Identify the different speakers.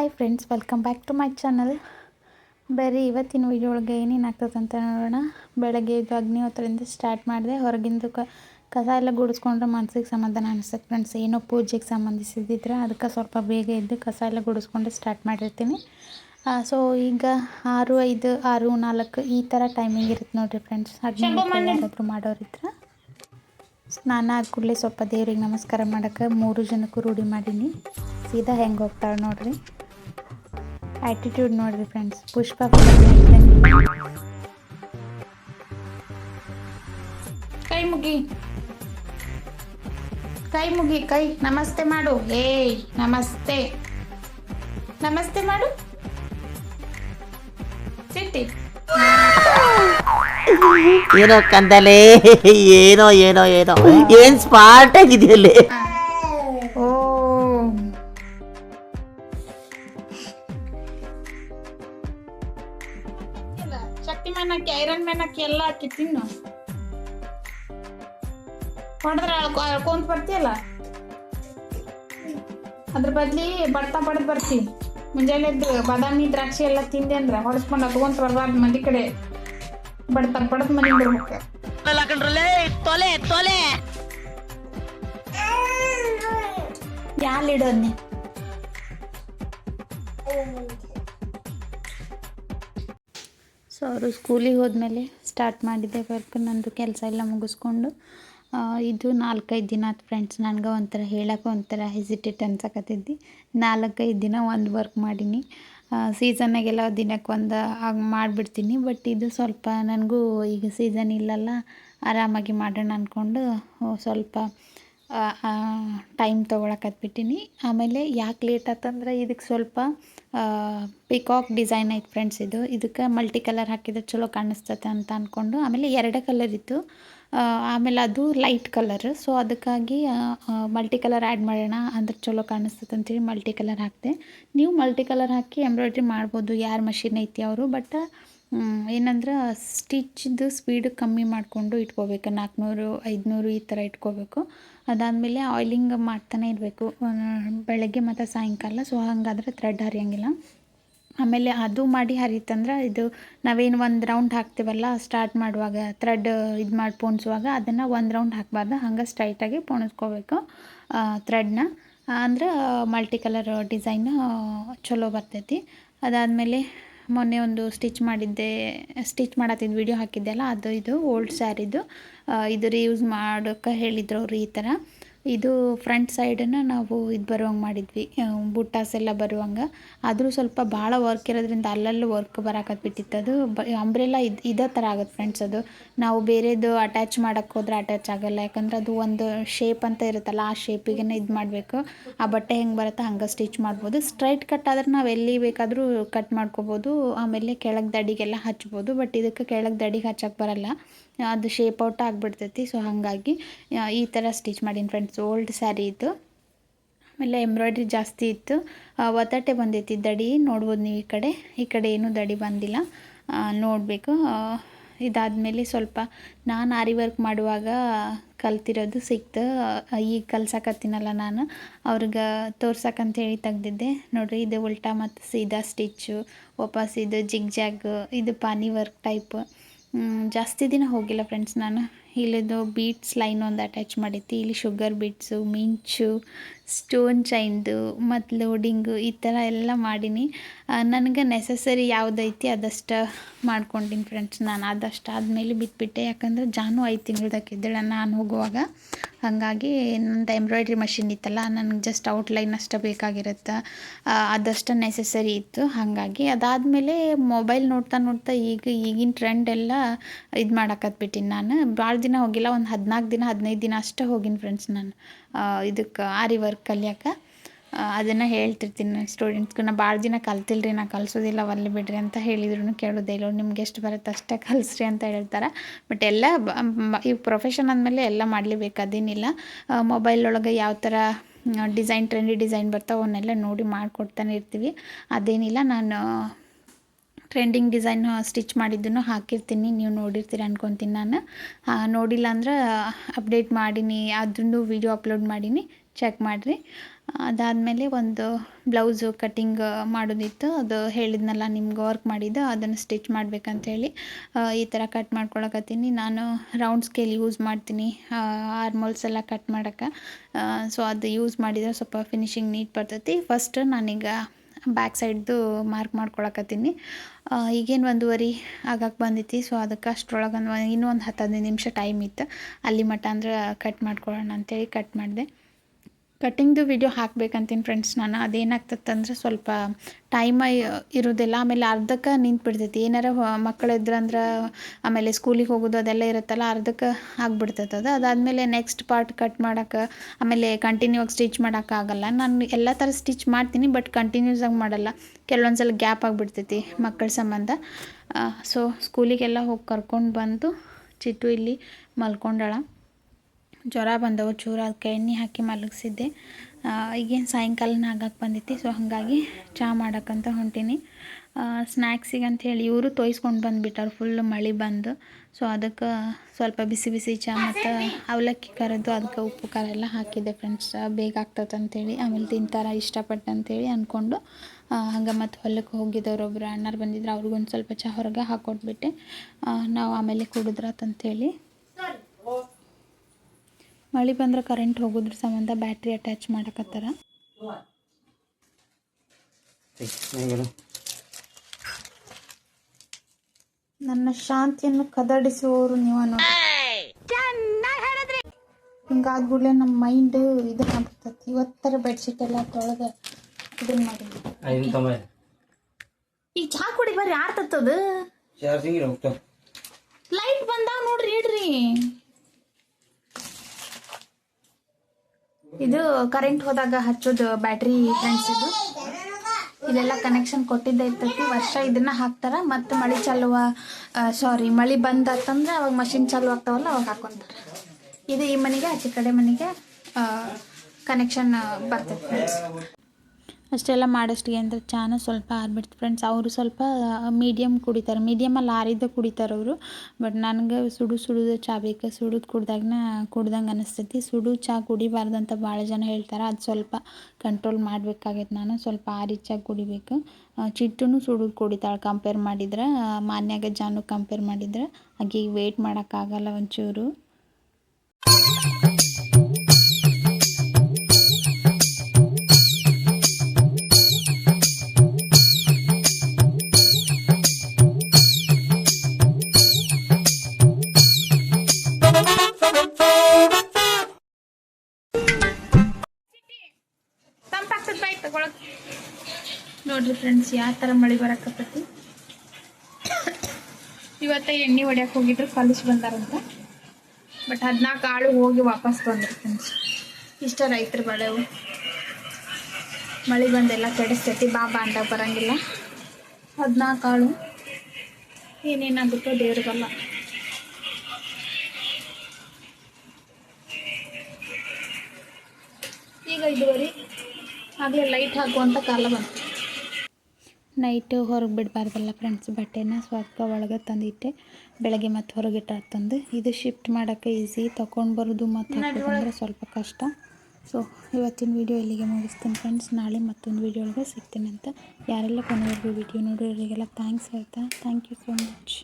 Speaker 1: Hi friends welcome back to my channel ಬರೀ ಇವತ್ತಿನ video ಒಳಗೆ ಏನೇನು ಆಗ್ತದೆ ಅಂತ ನೋಡೋಣ. ಬೆಳಗ್ಗೆ ಇದು ಅಗ್ನಿಹೋತ್ರದಿಂದ ಸ್ಟಾರ್ಟ್ ಮಾಡಿದೆ. ಹೊರಗಿಂದು ಕ ಕಸ ಎಲ್ಲ ಗುಡಿಸ್ಕೊಂಡ್ರೆ ಮನಸ್ಸಿಗೆ ಸಮಾಧಾನ ಅನಿಸುತ್ತೆ ಫ್ರೆಂಡ್ಸ್ ಏನೋ ಪೂಜೆಗೆ ಸಂಬಂಧಿಸಿದ್ರೆ ಅದಕ್ಕೆ ಸ್ವಲ್ಪ ಬೇಗ ಇದ್ದು ಕಸ ಎಲ್ಲ ಗುಡಿಸ್ಕೊಂಡು ಸ್ಟಾರ್ಟ್ ಮಾಡಿರ್ತೀನಿ. ಸೊ ಈಗ ಆರು ಐದು ಆರು ನಾಲ್ಕು ಈ ಥರ ಟೈಮಿಂಗ್ ಇರುತ್ತೆ ನೋಡಿರಿ ಫ್ರೆಂಡ್ಸ್ ಅಗ್ನಿಹೋತ್ರ ಯಾರಾದರೂ ಮಾಡೋರಿದ್ರೆ ಸ್ನಾನ ಆದ ಕೂಡಲೇ ಸ್ವಲ್ಪ ದೇವ್ರಿಗೆ ನಮಸ್ಕಾರ ಮಾಡೋಕ್ಕೆ ಮೂರು ಜನಕ್ಕೂ ರೂಢಿ ಮಾಡೀನಿ. ಸೀದಾ ಹೆಂಗೆ ಹೋಗ್ತಾಳೆ ನೋಡ್ರಿ. ಆ್ಯಟಿಟ್ಯೂಡ್ ನೋಡ್ರಿ ಫ್ರೆಂಡ್ಸ್ ಪುಷ್ಪ ಕೈ ಮುಗಿ. ಕೈ ಮುಗಿ ಕೈ. ನಮಸ್ತೆ ಮಾಡು. ಏಯ್ ನಮಸ್ತೆ. ನಮಸ್ತೆ ಮಾಡು. ಸಿಟ್ಟಿ
Speaker 2: ಏನೋ ಕಂದಲೆ ಏನೋ ಏನೋ ಏನೋ. ಏನ್ ಸ್ಮಾರ್ಟ್ ಆಗಿದೆಯಲ್ಲಿ.
Speaker 1: ಶಕ್ತಿಮಾನ್ ಹಾಕಿ ಐರನ್ ಮ್ಯಾನ್ ಹಾಕಿ ಎಲ್ಲ ಹಾಕಿ ತಿನ್ನು. ಹೊಡೆದ್ರೆ ಅಳ್ಕೊಂತ ಬರ್ತೀಯಲ್ಲ? ಅದ್ರ ಬದ್ಲಿ ಬಡ್ತಾ ಬಡ್ದು ಬರ್ತಿ. ಮುಂಜಾನೆ ಎದ್ದು ಬಾದಾಮಿ ದ್ರಾಕ್ಷಿ ಎಲ್ಲ ತಿಂದೆ ಅಂದ್ರೆ ಹೊಡೆಸ್ಕೊಂಡು ಅದ್ಕೊಂತ ಬರ್ಬಾರ್ದು ಮಂದಿ ಕಡೆ. ಬಡ್ತಾ ಬಡದ್ ಮನೆ ಬರ್ಬೇಕು
Speaker 2: ತೊಲೆ ತೊಲೆ.
Speaker 1: ಯಾಲಿಡೋದ್ನಿ ಸೊ ಅವರು ಸ್ಕೂಲಿಗೆ ಹೋದ್ಮೇಲೆ ಸ್ಟಾರ್ಟ್ ಮಾಡಿದ್ದೆ ವರ್ಕ್, ನಂದು ಕೆಲಸ ಎಲ್ಲ ಮುಗಿಸ್ಕೊಂಡು. ಇದು ನಾಲ್ಕೈದು ದಿನ ಆತು ಫ್ರೆಂಡ್ಸ್, ನನಗೆ ಒಂಥರ ಹೇಳೋಕೆ ಒಂಥರ ಹೆಸಿಟೇಟ್ ಅನ್ಸಕತ್ತಿದ್ದಿ. ನಾಲ್ಕೈದು ದಿನ ಒಂದು ವರ್ಕ್ ಮಾಡೀನಿ. ಸೀಸನ್ನಾಗೆಲ್ಲ ದಿನಕ್ಕೆ ಒಂದು ಹಾಗೆ ಮಾಡಿಬಿಡ್ತೀನಿ, ಬಟ್ ಇದು ಸ್ವಲ್ಪ ನನಗೂ ಈಗ ಸೀಸನ್ ಇಲ್ಲಲ್ಲ, ಆರಾಮಾಗಿ ಮಾಡೋಣ ಅಂದ್ಕೊಂಡು ಸ್ವಲ್ಪ ಟೈಮ್ ತೊಗೊಳಕತ್ಬಿಟ್ಟಿನಿ ಆಮೇಲೆ ಯಾಕೆ ಲೇಟ್ ಆತಂದ್ರೆ ಇದಕ್ಕೆ ಸ್ವಲ್ಪ ಪಿಕಾಕ್ ಡಿಸೈನ್ ಐತೆ ಫ್ರೆಂಡ್ಸ್ ಇದು. ಇದಕ್ಕೆ ಮಲ್ಟಿ ಕಲರ್ ಹಾಕಿದ್ರೆ ಚಲೋ ಕಾಣಿಸ್ತದೆ ಅಂತ ಅಂದ್ಕೊಂಡು ಆಮೇಲೆ ಎರಡೇ ಕಲರ್ ಇತ್ತು. ಆಮೇಲೆ ಅದು ಲೈಟ್ ಕಲರ್ ಸೊ ಅದಕ್ಕಾಗಿ ಮಲ್ಟಿ ಕಲರ್ ಆ್ಯಡ್ ಮಾಡೋಣ ಅಂದ್ರೆ ಚಲೋ ಕಾಣಿಸ್ತದೆ ಅಂತೇಳಿ ಮಲ್ಟಿ ಕಲರ್ ಹಾಕಿದೆ. ನೀವು ಮಲ್ಟಿ ಕಲರ್ ಹಾಕಿ ಎಂಬ್ರಾಯ್ಡ್ರಿ ಮಾಡ್ಬೋದು, ಯಾರು ಮಷಿನ್ ಐತಿ ಅವರು ಬಟ್ ಏನಂದ್ರೆ ಸ್ಟಿಚ್ದು ಸ್ಪೀಡ್ ಕಮ್ಮಿ ಮಾಡಿಕೊಂಡು ಇಟ್ಕೋಬೇಕು, ನಾಲ್ಕುನೂರು, ಐದುನೂರು ಈ ಥರ ಇಟ್ಕೋಬೇಕು. ಅದಾದಮೇಲೆ ಆಯಿಲಿಂಗ್ ಮಾಡ್ತಾನೆ ಇರಬೇಕು. ಬೆಳಗ್ಗೆ ಮತ್ತು ಸಾಯಂಕಾಲ ಸೊ ಹಾಗಾದ್ರೆ ಥ್ರೆಡ್ ಹರಿಯಂಗಿಲ್ಲ. ಆಮೇಲೆ ಅದು ಮಾಡಿ ಹರಿತಂದ್ರೆ ಇದು ನಾವೇನು ಒಂದು ರೌಂಡ್ ಹಾಕ್ತೀವಲ್ಲ ಸ್ಟಾರ್ಟ್ ಮಾಡುವಾಗ ಥ್ರೆಡ್ ಇದು ಮಾಡಿ ಪೋಣಿಸುವಾಗ ಅದನ್ನು ಒಂದು ರೌಂಡ್ ಹಾಕಬಾರ್ದು, ಹಂಗೆ ಸ್ಟ್ರೈಟಾಗಿ ಪೋಣಿಸ್ಕೋಬೇಕು ಥ್ರೆಡ್ನ ಅಂದ್ರೆ ಮಲ್ಟಿ ಕಲರ್ ಡಿಸೈನ್ ಚಲೋ ಬರ್ತೈತಿ. ಅದಾದಮೇಲೆ ಮೊನ್ನೆ ಒಂದು ಸ್ಟಿಚ್ ಮಾಡಿದ್ದೆ ಸ್ಟಿಚ್ ಮಾಡತ್ತಿದ್ದು ವಿಡಿಯೋ ಹಾಕಿದ್ದೆ ಅಲ್ಲ, ಅದು ಇದು ಓಲ್ಡ್ ಸ್ಯಾರಿದು ಇದು ರೀ ಯೂಸ್ ಮಾಡೋಕ್ಕೆ ಹೇಳಿದ್ರು ಅವರು ಈ ಥರ ಇದು ಫ್ರಂಟ್ ಸೈಡನ್ನು ನಾವು ಇದು ಬರುವಂಗೆ ಮಾಡಿದ್ವಿ. ಬುಟ್ಟಾಸ್ ಎಲ್ಲ ಬರುವಂಗೆ. ಆದರೂ ಸ್ವಲ್ಪ ಭಾಳ ವರ್ಕ್ ಇರೋದ್ರಿಂದ ಅಲ್ಲಲ್ಲಿ ವರ್ಕ್ ಬರಾಕತ್ಬಿಟ್ಟಿತ್ತು ಅದು ಬ ಅಂಬ್ರೆಲ್ಲ ಇದು, ಇದೇ ಥರ ಆಗುತ್ತೆ ಫ್ರೆಂಡ್ಸ್ ಅದು. ನಾವು ಬೇರೆದು ಅಟ್ಯಾಚ್ ಮಾಡೋಕ್ಕೆ ಹೋದ್ರೆ ಅಟ್ಯಾಚ್ ಆಗಲ್ಲ. ಯಾಕಂದ್ರೆ ಅದು ಒಂದು ಶೇಪ್ ಅಂತ ಇರುತ್ತಲ್ಲ, ಆ ಶೇಪಿಗೆ ಇದು ಮಾಡಬೇಕು. ಆ ಬಟ್ಟೆ ಹೆಂಗೆ ಬರುತ್ತೆ ಹಂಗೆ ಸ್ಟಿಚ್ ಮಾಡ್ಬೋದು. ಸ್ಟ್ರೈಟ್ ಕಟ್ ಆದ್ರೆ ನಾವು ಎಲ್ಲಿ ಬೇಕಾದರೂ ಕಟ್ ಮಾಡ್ಕೋಬೋದು. ಆಮೇಲೆ ಕೆಳಗೆ ದಡಿಗೆಲ್ಲ ಹಚ್ಬೋದು. ಬಟ್ ಇದಕ್ಕೆ ಕೆಳಗೆ ದಡಿಗೆ ಹಚ್ಚಕ್ಕೆ ಬರಲ್ಲ. ಅದು ಶೇಪ್ ಔಟ್ ಆಗಿಬಿಡ್ತೈತಿ. ಸೊ ಹಾಗಾಗಿ ಈ ಥರ ಸ್ಟಿಚ್ ಮಾಡೀನಿ ಫ್ರೆಂಡ್ಸ್ ಓಲ್ಡ್ ಸ್ಯಾರಿ ಇದು. ಆಮೇಲೆ ಎಂಬ್ರಾಯ್ಡ್ರಿ ಜಾಸ್ತಿ ಇತ್ತು. ಒತ್ತಟೆ ಬಂದೈತಿ ದಡಿ. ನೋಡ್ಬೋದು ನೀವು ಈ ಕಡೆ. ಈ ಕಡೆ ಏನೂ ದಡಿ ಬಂದಿಲ್ಲ. ನೋಡಬೇಕು. ಇದಾದಮೇಲೆ ಸ್ವಲ್ಪ ನಾನು ಆರಿ ವರ್ಕ್ ಮಾಡುವಾಗ ಕಲ್ತಿರೋದು ಸಿಕ್ತು. ಈಗ ಕಲ್ಸಕತ್ತೀನಲ್ಲ ನಾನು. ಅವ್ರಿಗೆ ತೋರ್ಸಕ್ಕಂತ ಹೇಳಿ ತೆಗ್ದಿದ್ದೆ. ನೋಡಿರಿ, ಇದು ಉಲ್ಟಾ ಮತ್ತು ಸೀದಾ ಸ್ಟಿಚ್ಚು ವಾಪಸ್ ಇದು ಜಿಗ್ ಜಾಗ್ ಇದು ಪಾನಿ ವರ್ಕ್ ಟೈಪ್ ಜಾಸ್ತಿ ದಿನ ಹೋಗಿಲ್ಲ ಫ್ರೆಂಡ್ಸ್ ನಾನು. ಇಲ್ಲಿದು ಬೀಟ್ಸ್ ಲೈನ್ ಒಂದು ಅಟ್ಯಾಚ್ ಮಾಡೈತಿ ಇಲ್ಲಿ ಶುಗರ್ ಬೀಟ್ಸು ಮಿಂಚು ಸ್ಟೋನ್ ಚೈನ್ದು ಮತ್ತು ಲೋಡಿಂಗು ಈ ಥರ ಎಲ್ಲ ಮಾಡೀನಿ. ನನಗೆ ನೆಸಸರಿ ಯಾವುದೈತಿ ಅದಷ್ಟು ಮಾಡ್ಕೊಂಡಿನಿ ಫ್ರೆಂಡ್ಸ್ ನಾನು ಅದಷ್ಟು ಆದಮೇಲೆ ಬಿಟ್ಬಿಟ್ಟೆ. ಯಾಕಂದ್ರೆ ಜಾನು ಐದು ತಿಂಗಳದಾಗಿದ್ದಾಳೆ ನಾನು ಹೋಗುವಾಗ. ಹಾಗಾಗಿ ನಂದು ಎಂಬ್ರಾಯ್ಡ್ರಿ ಮಷಿನ್ ಇತ್ತಲ್ಲ, ನನಗೆ ಜಸ್ಟ್ ಔಟ್ಲೈನ್ ಅಷ್ಟೇ ಬೇಕಾಗಿರುತ್ತೆ. ಅದಷ್ಟು ನೆಸಸರಿ ಇತ್ತು. ಹಾಗಾಗಿ ಅದಾದಮೇಲೆ ಮೊಬೈಲ್ ನೋಡ್ತಾ ನೋಡ್ತಾ ಈಗ ಈಗಿನ ಟ್ರೆಂಡ್ ಎಲ್ಲ ಇದು ಮಾಡಾಕತ್ಬಿಟ್ಟಿನಿ ನಾನು. ಭಾಳ ಹೋಗಿಲ್ಲ, ಒಂದು ಹದಿನಾಲ್ಕು ದಿನ, ಹದಿನೈದು ದಿನ ಅಷ್ಟೇ ಹೋಗಿನಿ ಫ್ರೆಂಡ್ಸ್ ನಾನು. ಇದಕ್ಕೆ ಆರಿ ವರ್ಕ್ ಕಲಿಯಕ್ಕೆ ಅದನ್ನು ಹೇಳ್ತಿರ್ತೀನಿ ಸ್ಟೂಡೆಂಟ್ಸ್ಗೆ ನಾ ಭಾಳ ದಿನ ಕಲ್ತಿಲ್ರಿ, ನಾ ಕಲಿಸೋದಿಲ್ಲ ಅಲ್ಲಿ ಬಿಡ್ರಿ ಅಂತ ಹೇಳಿದ್ರು ಕೇಳೋದೇ ಇಲ್ಲ. ನಿಮ್ಗೆ ಎಷ್ಟು ಬರುತ್ತೆ ಅಷ್ಟೇ ಕಲಿಸ್ರಿ ಅಂತ ಹೇಳ್ತಾರೆ. ಬಟ್ ಎಲ್ಲ ಈ ಪ್ರೊಫೆಷನ್ ಅಂದಮೇಲೆ ಎಲ್ಲ ಮಾಡಲೇಬೇಕು, ಅದೇನಿಲ್ಲ. ಮೊಬೈಲ್ ಒಳಗೆ ಯಾವ ಥರ ಡಿಸೈನ್ ಟ್ರೆಂಡಿ ಡಿಸೈನ್ ಬರ್ತಾವೆ ಅವನ್ನೆಲ್ಲ ನೋಡಿ ಮಾಡಿಕೊಡ್ತಾನೆ ಇರ್ತೀವಿ. ಅದೇನಿಲ್ಲ, ನಾನು ಟ್ರೆಂಡಿಂಗ್ ಡಿಸೈನ್ ಸ್ಟಿಚ್ ಮಾಡಿದ್ದನ್ನು ಹಾಕಿರ್ತೀನಿ. ನೀವು ನೋಡಿರ್ತೀರ ಅನ್ಕೊತೀನಿ ನಾನು. ನೋಡಿಲ್ಲ ಅಂದ್ರೆ ಅಪ್ಡೇಟ್ ಮಾಡೀನಿ. ಅದನ್ನು ವೀಡಿಯೋ ಅಪ್ಲೋಡ್ ಮಾಡೀನಿ. ಚೆಕ್ ಮಾಡಿರಿ. ಅದಾದಮೇಲೆ ಒಂದು ಬ್ಲೌಸು ಕಟ್ಟಿಂಗ್ ಮಾಡೋದಿತ್ತು. ಅದು ಹೇಳಿದ್ನಲ್ಲ ನಿಮ್ಗೆ ವರ್ಕ್ ಮಾಡಿದ್ದು. ಅದನ್ನು ಸ್ಟಿಚ್ ಮಾಡ್ಬೇಕಂತೇಳಿ ಈ ಥರ ಕಟ್ ಮಾಡ್ಕೊಳಕತ್ತೀನಿ. ನಾನು ರೌಂಡ್ ಸ್ಕೇಲ್ ಯೂಸ್ ಮಾಡ್ತೀನಿ. ಆರ್ಮೋಲ್ಸ್ ಎಲ್ಲ ಕಟ್ ಮಾಡೋಕ್ಕೆ. ಸೊ ಅದು ಯೂಸ್ ಮಾಡಿದರೆ ಸ್ವಲ್ಪ ಫಿನಿಶಿಂಗ್ ನೀಟ್ ಬರ್ತೈತಿ. ಫಸ್ಟ್ ನಾನೀಗ ಬ್ಯಾಕ್ ಸೈಡ್ದು ಮಾರ್ಕ್ ಮಾಡ್ಕೊಳಕತ್ತೀನಿ. ಈಗೇನು ಒಂದೂವರೆ ಆಗಕ್ಕೆ ಬಂದೈತಿ ಸೊ ಅದಕ್ಕೆ ಅಷ್ಟ್ರೊಳಗೆ ಇನ್ನೂ ಒಂದು ಹತ್ತು ಹದಿನೈದು ನಿಮಿಷ ಟೈಮ್ ಇತ್ತು. ಅಲ್ಲಿ ಮಟ್ಟ ಅಂದ್ರೆ ಕಟ್ ಮಾಡ್ಕೊಳ್ಳೋಣ ಅಂತೇಳಿ ಕಟ್ ಮಾಡಿದೆ. ಕಟ್ಟಿಂಗ್ದು ವಿಡಿಯೋ ಹಾಕ್ಬೇಕಂತೀನಿ ಫ್ರೆಂಡ್ಸ್ ನಾನು. ಅದೇನಾಗ್ತದಂದ್ರೆ ಸ್ವಲ್ಪ ಟೈಮ ಇರೋದಿಲ್ಲ. ಆಮೇಲೆ ಅರ್ಧಕ್ಕೆ ನಿಂತು ಬಿಡ್ತೈತಿ ಏನಾರ ಮಕ್ಕಳು ಇದ್ರಂದ್ರೆ ಆಮೇಲೆ ಸ್ಕೂಲಿಗೆ ಹೋಗೋದು ಅದೆಲ್ಲ ಇರುತ್ತಲ್ಲ, ಅರ್ಧಕ್ಕೆ ಆಗ್ಬಿಡ್ತೈತೆ ಅದು. ಅದಾದಮೇಲೆ ನೆಕ್ಸ್ಟ್ ಪಾರ್ಟ್ ಕಟ್ ಮಾಡೋಕೆ, ಆಮೇಲೆ ಕಂಟಿನ್ಯೂ ಆಗಿ ಸ್ಟಿಚ್ ಮಾಡೋಕ್ಕಾಗಲ್ಲ ನಾನು ಎಲ್ಲ ಥರ ಸ್ಟಿಚ್ ಮಾಡ್ತೀನಿ ಬಟ್ ಕಂಟಿನ್ಯೂಸ್ ಆಗಿ ಮಾಡಲ್ಲ. ಕೆಲವೊಂದು ಸಲ ಗ್ಯಾಪ್ ಆಗಿಬಿಡ್ತೈತಿ ಮಕ್ಕಳ ಸಂಬಂಧ. ಸೊ ಸ್ಕೂಲಿಗೆಲ್ಲ ಹೋಗಿ ಕರ್ಕೊಂಡು ಬಂದು ಚಿಟ್ಟು ಇಲ್ಲಿ ಮಲ್ಕೊಂಡಾಳ. ಜ್ವರ ಬಂದವು ಚೂರು ಅದಕ್ಕೆ ಎಣ್ಣೆ ಹಾಕಿ ಮಲಗಿಸಿದ್ದೆ. ಈಗೇನು ಸಾಯಂಕಾಲನ ಆಗಕ್ಕೆ ಬಂದಿತ್ತು ಸೊ ಹಾಗಾಗಿ ಚಹಾ ಮಾಡೋಕ್ಕಂತ ಹೊಂಟೀನಿ. ಸ್ನ್ಯಾಕ್ಸಿಗೆ ಅಂಥೇಳಿ ಇವರು ತೋಯಿಸ್ಕೊಂಡು ಬಂದುಬಿಟ್ಟಾರೆ ಫುಲ್ ಮಳೆ ಬಂದು. ಸೊ ಅದಕ್ಕೆ ಸ್ವಲ್ಪ ಬಿಸಿ ಬಿಸಿ ಚಹಾ ಮತ್ತು ಅವಲಕ್ಕಿ ಕರೆದು ಅದಕ್ಕೆ ಉಪ್ಪು ಖಾರ ಎಲ್ಲ ಹಾಕಿದ್ದೆ ಫ್ರೆಂಡ್ಸ್ ಬೇಗ ಆಗ್ತದೆ ಅಂತೇಳಿ. ಆಮೇಲೆ ತಿಂತಾರ ಇಷ್ಟಪಟ್ಟು ಅಂತೇಳಿ ಅಂದ್ಕೊಂಡು ಹಂಗೆ ಮತ್ತು ಹೊಲಕ್ಕೆ ಹೋಗಿದ್ದವ್ರು ಒಬ್ಬರು ಅಣ್ಣರು ಬಂದಿದ್ರು ಅವ್ರಿಗೊಂದು ಸ್ವಲ್ಪ ಚಹಾ ಹೊರಗೆ ಹಾಕ್ಕೊಟ್ಬಿಟ್ಟೆ ಆ, ನಾವು ಆಮೇಲೆ ಕುಡಿದ್ರಾತಂತೇಳಿ ಮಳೆ ಬಂದ್ರೆ ಕರೆಂಟ್ ಹೋಗೋದ್ರ ಸಂಬಂಧ ಬ್ಯಾಟ್ರಿ ಅಟ್ಯಾಚ್ ಮಾಡಕತ್ತಾರ. ನನ್ನ ಶಾಂತಿಯನ್ನು ಕದಡಿಸುವವರು ನೀವು ಹಿಂಗಾದ್ಗೂಡ್ಲೆ ನಮ್ಮ ಮೈಂಡ್ ಇದು ಆಗ್ತೈತಿ ಇವತ್ತರ ಬೆಡ್ಶೀಟ್ ಎಲ್ಲ ತೊಳೆದ ಇದನ್ನ ಮಾಡಿ. ಈಗ ಚಹಾ ಕುಡಿ ಬರ್ರಿ ಯಾರ್ ತತ್ತದ? ಲೈಟ್ ಬಂದಾಗ ನೋಡ್ರಿ ಇಡ್ರಿ. ಇದು ಕರೆಂಟ್ ಹೋದಾಗ ಹಚ್ಚೋದು ಬ್ಯಾಟ್ರಿ ಫ್ರೆಂಡ್ಸ್ ಇದು. ಇದೆಲ್ಲ ಕನೆಕ್ಷನ್ ಕೊಟ್ಟಿದ್ದೇ ಇರ್ತೈತಿ. ವರ್ಷ ಇದನ್ನ ಹಾಕ್ತಾರ, ಮತ್ತೆ ಮಳೆ ಚಾಲುವ ಸಾರಿ ಮಳೆ ಬಂದಾತಂದ್ರೆ ಅವಾಗ ಮಷಿನ್ ಚಾಲು ಆಗ್ತಾವಲ್ಲ, ಅವಾಗ ಹಾಕೊಂತಾರ. ಇದು ಈ ಮನೆಗೆ ಆಚೆ ಕಡೆ ಮನೆಗೆ ಕನೆಕ್ಷನ್ ಬರ್ತೈತಿ ಫ್ರೆಂಡ್ಸ್ ಅಷ್ಟೆಲ್ಲ ಮಾಡೋಷ್ಟಿಗೆ ಅಂದ್ರೆ ಚಾನ ಸ್ವಲ್ಪ ಆರ್ಬಿಡ್ತು. ಫ್ರೆಂಡ್ಸ್ ಅವರು ಸ್ವಲ್ಪ ಮೀಡಿಯಮ್ ಕುಡಿತಾರೆ. ಮೀಡಿಯಮಲ್ಲಿ ಆರಿದ್ದ ಕುಡಿತಾರೆ ಅವರು. ಬಟ್ ನನಗೆ ಸುಡು ಸುಡುದು ಚಾ ಬೇಕು. ಸುಡುದು ಕುಡ್ದಾಗನ ಕುಡ್ದಂಗೆ ಅನಿಸ್ತೈತಿ. ಸುಡು ಚಾ ಕುಡಿಬಾರ್ದಂತ ಭಾಳ ಜನ ಹೇಳ್ತಾರೆ. ಅದು ಸ್ವಲ್ಪ ಕಂಟ್ರೋಲ್ ಮಾಡಬೇಕಾಗೈತೆ ನಾನು. ಸ್ವಲ್ಪ ಆರಿ ಚಾ ಕುಡಿಬೇಕು. ಚಿಟ್ಟು ಚಿಟ್ಟುನು ಸುಡುದು ಕುಡಿತಾಳೆ ಕಂಪೇರ್ ಮಾಡಿದ್ರೆ. ಮಾನ್ಯಾಗ ಜಾನು ಕಂಪೇರ್ ಮಾಡಿದ್ರೆ. ಆಕೆ ವೇಟ್ ಮಾಡೋಕ್ಕಾಗಲ್ಲ ಒಂಚೂರು. ಫ್ರೆಂಡ್ಸ್ ಯಾವ ಥರ ಮಳೆ ಬರಕತ್ತೈತಿ ಇವತ್ತ ಎಣ್ಣೆ ಹೊಡ್ಯಕ್ಕೆ ಹೋಗಿದ್ರು ಕಾಲೇಜ್ ಬಂದಾರಂತ. ಬಟ್ ಹದಿನಾಲ್ಕು ಆಳು ಹೋಗಿ ವಾಪಸ್ ಬಂದ್ರು ಫ್ರೆಂಡ್ಸ್ ಇಷ್ಟ ರೈತರು ಬಳೆವು ಮಳೆ ಬಂದೆಲ್ಲ ಕೆಡಿಸ್ತೈತಿ, ಬಾ ಬಾ ಅಂದಾಗ ಬರಂಗಿಲ್ಲ. ಹದಿನಾಲ್ಕು ಆಳು. ಏನೇನಾಗುತ್ತೋ ದೇವ್ರಿಗಲ್ಲ ಈಗ ಇದುವರೆ ಆಗಲೇ ಲೈಟ್ ಹಾಕುವಂಥ ಕಾಲ ಬಂತು. ನೈಟು ಹೊರಗೆ ಬಿಡಬಾರ್ದಲ್ಲ ಫ್ರೆಂಡ್ಸ್ ಬಟ್ಟೆನ ಸ್ವಲ್ಪ ಒಳಗೆ ತಂದಿಟ್ಟೆ. ಬೆಳಗ್ಗೆ ಮತ್ತು ಹೊರಗಿಟ್ಟು ತಂದು. ಇದು ಶಿಫ್ಟ್ ಮಾಡೋಕ್ಕೆ ಈಸಿ ತೊಗೊಂಡು ಬರೋದು ಮತ್ತು ಸ್ವಲ್ಪ ಕಷ್ಟ. ಸೊ ಇವತ್ತಿನ ವಿಡಿಯೋ ಇಲ್ಲಿಗೆ ಮುಗಿಸ್ತೀನಿ ಫ್ರೆಂಡ್ಸ್ ನಾಳೆ ಮತ್ತೊಂದು ವೀಡಿಯೋ ಒಳಗೆ ಸಿಗ್ತೀನಿ ಅಂತ. ಯಾರೆಲ್ಲ ಕೊನೆವರೆಗೂ ವೀಡಿಯೋ ನೋಡೋರಿಗೆಲ್ಲ ಥ್ಯಾಂಕ್ಸ್ ಹೇಳ್ತಾ. Thank you so much